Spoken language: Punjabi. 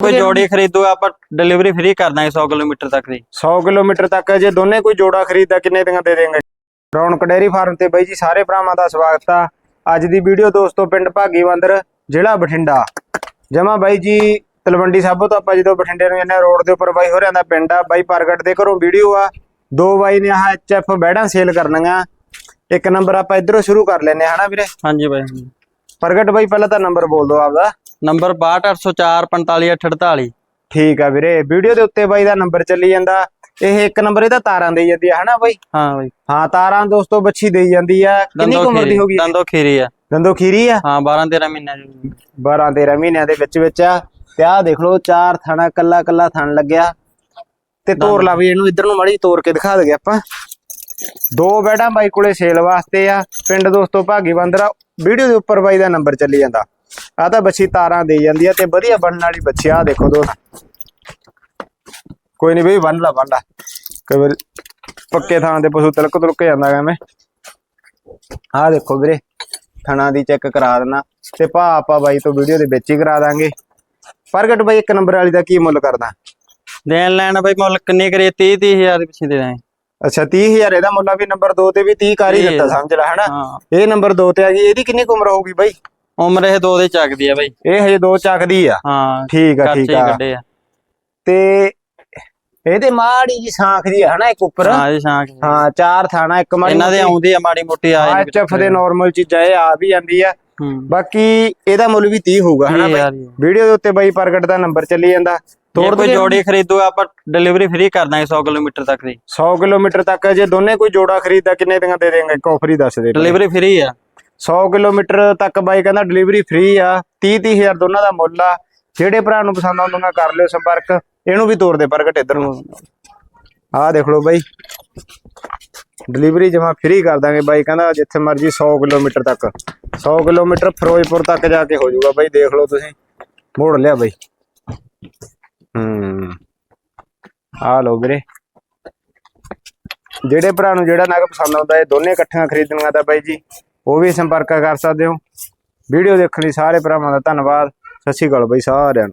ਕੋਈ ਜੋੜੀ ਖਰੀਦੋ ਆਪਾਂ ਡਿਲੀਵਰੀ ਫ੍ਰੀ ਕਰ ਦਾਂਗੇ 100 ਕਿਲੋਮੀਟਰ ਤੱਕ ਦੀ। 100 ਕਿਲੋਮੀਟਰ ਤੱਕ ਜੇ ਦੋਨੇ ਕੋਈ ਜੋੜਾ ਖਰੀਦਦਾ ਕਿੰਨੇ ਦੀਆਂ ਦੇ ਦੇਂਗੇ ਰੌਣਕ ਡੇਅਰੀ ਫਾਰਮ ਤੇ ਬਾਈ ਜੀ ਸਾਰੇ ਭਰਾਵਾਂ ਦਾ ਸਵਾਗਤ ਆ। ਅੱਜ ਦੀ ਵੀਡੀਓ ਦੋਸਤੋ ਪਿੰਡ ਭਾਗੀਵੰਦਰ ਜ਼ਿਲ੍ਹਾ ਬਠਿੰਡਾ। ਜਮਾ ਬਾਈ ਜੀ ਤਲਵੰਡੀ ਸਾਬੋ ਤੋਂ ਆਪਾਂ ਜਦੋਂ ਬਠਿੰਡੇ ਨੂੰ ਜਾਂਦੇ ਰੋਡ ਦੇ ਉੱਪਰ ਬਾਈ ਹੋ ਦਾ ਪਿੰਡ ਆ। ਬਾਈ ਪ੍ਰਗਟ ਦੇ ਘਰੋਂ ਵੀਡੀਓ ਆ। ਦੋ ਬਾਈ ਨੇ ਆਹ ਐਚਐਫ ਬੈੜਾਂ ਸੇਲ ਕਰਨੀਆਂ। ਇੱਕ ਨੰਬਰ ਆਪਾਂ ਇਧਰੋਂ ਸ਼ੁਰੂ ਕਰ ਲੈਨੇ ਹਨਾ ਵੀਰੇ? ਹਾਂਜੀ ਬਾਈ। ਪ੍ਰਗਟ ਬਾਈ ਪਹਿਲਾਂ ਤਾਂ ਨੰਬਰ ਬੋਲ ਦਿਓ ਆਪਦਾ। ਨੰਬਰ 62804 45848 ਠੀਕ ਆ ਵੀਰੇ ਵੀਡੀਓ ਦੇ ਉੱਤੇ ਬਾਈ ਦਾ ਨੰਬਰ ਚੱਲੀ ਜਾਂਦਾ। ਇਹ ਇੱਕ ਨੰਬਰ ਇਹਦਾ ਤਾਰਾਂ ਦੇਈ ਜਾਂਦੀ ਆ ਹਨਾ ਬਾਈ? ਹਾਂ ਬਾਈ। ਹਾਂ ਤਾਰਾਂ ਦੋਸਤੋ ਬੱਚੀ ਦੇਈ ਜਾਂਦੀ ਆ। ਕਿੰਨੀ ਉਮਰ ਦੀ ਹੋ ਗਈ ਇਹ? ਦੰਦੋ ਖੀਰੀ ਆ। ਦੰਦੋ ਖੀਰੀ ਆ? ਹਾਂ 12 13 ਮਹੀਨਿਆਂ ਦੀ 12 13 ਮਹੀਨਿਆਂ ਦੇ ਵਿੱਚ ਵਿੱਚ ਆ। ਤੇ ਆਹ ਦੇਖ ਲਓ ਚਾਰ ਥਣਾ ਕੱਲਾ ਕੱਲਾ ਥਣ ਲੱਗਿਆ। ਤੇ ਤੋਰ ਲਾ ਵੀ ਇਹਨੂੰ ਇੱਧਰ ਨੂੰ ਮਾੜੀ ਤੋਰ ਕੇ ਦਿਖਾ ਦਗੇ ਆਪਾਂ। ਦੋ ਬੈਡਾਂ ਬਾਈ ਕੋਲੇ ਸੇਲ ਵਾਸਤੇ ਆ। ਪਿੰਡ ਦੋਸਤੋ ਭਾਗੀਵੰਦਰਾ ਵੀਡੀਓ ਦੇ ਉੱਪਰ ਬਾਈ ਦਾ ਨੰਬਰ ਚੱਲੀ ਜਾਂਦਾ। ਆ ਤਾਂ ਬੱਚੀ ਤਾਰਾਂ ਦੇ ਜਾਂਦੀ ਆ ਤੇ ਵਧੀਆ ਬਣਨ ਵਾਲੀ ਬੱਚੀ ਆ ਦੇਖੋ ਦੋਸਤ। ਕੋਈ ਨਹੀਂ ਬਈ ਬੰਨ ਲਾ ਬੰਨ ਲਾ। ਕਈ ਵਾਰ ਪੱਕੇ ਥਾਂ ਤੇ ਪਸ਼ੂ ਤਲਕ ਤੁਲਕ ਜਾਂਦਾ ਮੈਂ ਆਹ ਦੇਖੋ ਵੀਰੇ ਥਣਾ ਦੀ ਚੈੱਕ ਕਰਾ ਦੇਣਾ ਤੇ ਭਾ ਆਪਾਂ ਬਾਈ ਤੋਂ ਵੀਡੀਓ ਦੇ ਵਿੱਚ ਹੀ ਕਰਾ ਦਾਂਗੇ। ਪ੍ਰਗਟ ਬਾਈ ਇੱਕ ਨੰਬਰ ਵਾਲੀ ਦਾ ਕੀ ਮੁੱਲ ਕਰਦਾ? ਦੇਣ ਲੈਣ ਬਾਈ ਮੁੱਲ ਕਿੰਨੇ ਕਰੀਏ? 30 30000 ਦੇ ਪਿੱਛੇ ਦੇ ਦਾਂਗੇ। ਅੱਛਾ 30000 ਇਹਦਾ ਮੁੱਲ ਆ ਵੀ ਨੰਬਰ 2 ਤੇ ਵੀ 30 ਕਰ ਹੀ ਦਿੱਤਾ ਸਮਝ ਲੈ ਹਨਾ? ਇਹ ਨੰਬਰ 2 ਤੇ ਆ ਗਈ ਇਹਦੀ ਕਿੰਨੀ ਕੁ ਉਮਰ ਹੋਊਗੀ ਬਾਈ? ਉਮਰ ਇਹ ਦੋ ਦੇ ਚੱਕਦੀ ਆ ਬਾਈ। ਇਹ ਹਜੇ 2 ਚੱਕਦੀ ਆ। ਹਾਂ ਠੀਕ ਆ ਠੀਕ ਹੀ ਆ। ਤੇ ਇਹਦੇ ਮਾੜੀ ਜੀ ਸਾਂਖ ਦੀ ਆ ਹਨਾ ਇੱਕ ਉੱਪਰ? ਹਾਂ ਇਹ ਸ਼ਾਂਕ ਹਾਂ ਚਾਰ ਥਾਣਾ ਇੱਕ ਮਾੜੀ ਇਹਨਾਂ ਦੇ ਆਉਂਦੀ ਆ ਮਾੜੀ ਮੋਟੀ ਆ ਜਾਂਦੀ ਐਚਐਫ ਦੇ ਨਾਰਮਲ ਚੀਜ਼ਾਂ ਇਹ ਆ ਵੀ ਜਾਂਦੀ ਆ। ਹੂੰ। ਬਾਕੀ ਇਹਦਾ ਮੁੱਲ ਵੀ 30 ਹੋਊਗਾ ਹਨਾ ਬਾਈ। ਵੀਡੀਓ ਦੇ ਉੱਤੇ ਬਾਈ ਪ੍ਰਗਟ ਦਾ ਨੰਬਰ ਚੱਲੀ ਜਾਂਦਾ। ਜੇ ਤੋੜ ਕੋਈ? ਜੋੜੀ ਖਰੀਦੋ ਆਪਾਂ ਡਿਲੀਵਰੀ ਫ੍ਰੀ ਕਰ ਦਾਂਗੇ 100 ਕਿਲੋਮੀਟਰ ਤੱਕ ਦੀ। 100 ਕਿਲੋਮੀਟਰ ਤੱਕ ਜੇ ਦੋਨੇ ਕੋਈ ਜੋੜਾ ਖਰੀਦਦਾ ਕਿੰਨੇ ਦੀਆਂ ਦੇ ਦੇਂਗੇ ਇੱਕ ਆਫਰ ਹੀ ਦੱਸ ਦੇ। ਡਿਲੀਵਰੀ ਫ੍ਰੀ ਆ। 100 ਕਿਲੋਮੀਟਰ ਤੱਕ ਬਾਈ ਕਹਿੰਦਾ ਡਿਲੀਵਰੀ ਫ੍ਰੀ ਆ 30 30000 ਦੋਨਾਂ ਦਾ ਮੁੱਲ ਆ। ਜਿਹੜੇ ਭਰਾ ਨੂੰ ਪਸੰਦ ਆਉਂਦਾ ਕਰ ਲਿਓ ਸੰਪਰਕ, ਇਹਨੂੰ ਵੀ ਤੋਰ ਦੇ ਪ੍ਰਗਟ ਇੱਧਰ ਨੂੰ। ਆਹ ਦੇਖ ਲਓ ਬਾਈ। ਡਿਲੀਵਰੀ ਜਮਾ ਫ੍ਰੀ ਕਰ ਦਾਂਗੇ ਬਾਈ, ਕਹਿੰਦਾ ਜਿੱਥੇ ਮਰਜ਼ੀ 100 ਕਿਲੋਮੀਟਰ ਤੱਕ। 100 ਕਿਲੋਮੀਟਰ ਫਿਰੋਜ਼ਪੁਰ ਤੱਕ ਜਾ ਕੇ ਹੋ ਜਾਊਗਾ ਬਾਈ, ਦੇਖ ਲਓ ਤੁਸੀਂ। ਮੋੜ ਲਿਆ ਬਾਈ। ਹੂੰ। ਆ ਲਓ ਵੀਰੇ। ਜਿਹੜੇ ਭਰਾ ਨੂੰ ਜਿਹੜਾ ਨਗ ਪਸੰਦ ਆਉਂਦਾ, ਇਹ ਦੋਨੇ ਇਕੱਠੀਆਂ ਖਰੀਦਣੀਆਂ ਤਾਂ ਬਾਈ ਜੀ। ਉਹ ਵੀ ਸੰਪਰਕ ਕਰ ਸਕਦੇ ਹੋ। ਵੀਡੀਓ ਦੇਖਣ ਲਈ ਸਾਰੇ ਭਰਾਵਾਂ ਦਾ ਧੰਨਵਾਦ। ਸਤਿ ਸ਼੍ਰੀ ਅਕਾਲ ਬਾਈ, ਸਾਰਿਆਂ ਨੂੰ।